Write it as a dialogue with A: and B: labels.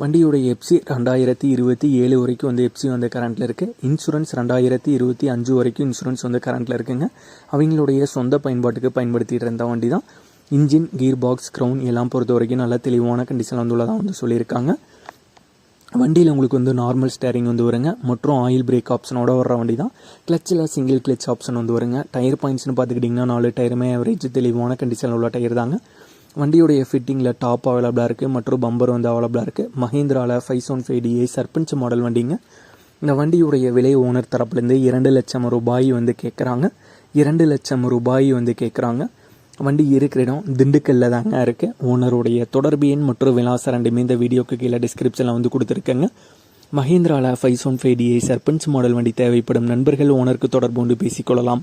A: வண்டியுடைய எப்சி ரெண்டாயிரத்தி இருபத்தி ஏழு வரைக்கும் வந்து எப்சி வந்து கரண்ட்டில் இருக்குது இன்சூரன்ஸ் ரெண்டாயிரத்தி இருபத்தி அஞ்சு வரைக்கும் இன்சூரன்ஸ் வந்து கரண்ட்டில் இருக்குங்க. அவங்களுடைய சொந்த பயன்பாட்டுக்கு பயன்படுத்திட்டு இருந்த வண்டி தான் இன்ஜின் கீர் பாக்ஸ் க்ரௌன் எல்லாம் பொறுத்த வரைக்கும் நல்ல தெளிவான கண்டிஷனில் வந்துள்ளதாக வந்து சொல்லியிருக்காங்க. வண்டியில் உங்களுக்கு வந்து நார்மல் ஸ்டேரிங் வந்து வருங்க. மற்றும் ஆயில் பிரேக் ஆப்ஷனோட வர்ற வண்டி தான் கிளச்சில் சிங்கிள் கிளச் ஆப்ஷன் வந்து வருங்க. டயர் பாயிண்ட்ஸ்னு பார்த்துக்கிட்டிங்கன்னா நாலு டயருமே ஆவரேஜ் தெளிவான கண்டிஷனில் உள்ள டயர் தாங்க. வண்டியுடைய ஃபிட்டிங்கில் டாப் அவைலபிளாக இருக்குது மற்றும் பம்பர் வந்து அவைலபிளாக இருக்குது மஹேந்திராவில் five one five DA Sarpanch model வண்டிங்க. இந்த வண்டியுடைய விலை ஓனர் தரப்புலேருந்து இரண்டு லட்சம் ரூபாய் வந்து கேட்குறாங்க இரண்டு லட்சம் ரூபாய் வந்து கேட்குறாங்க வண்டி இருக்கிற இடம் திண்டுக்கல்ல தாங்க இருக்குது ஓனருடைய தொடர்பு எண் மற்றும் விலாசம் ரெண்டுமே இந்த வீடியோக்கு கீழே டிஸ்கிரிப்ஷனில் வந்து கொடுத்துருக்கேங்க. மஹேந்திராவில் five one five DA Sarpanch model வண்டி தேவைப்படும் நண்பர்கள் ஓனருக்கு தொடர்பு கொண்டு பேசிக்கொள்ளலாம்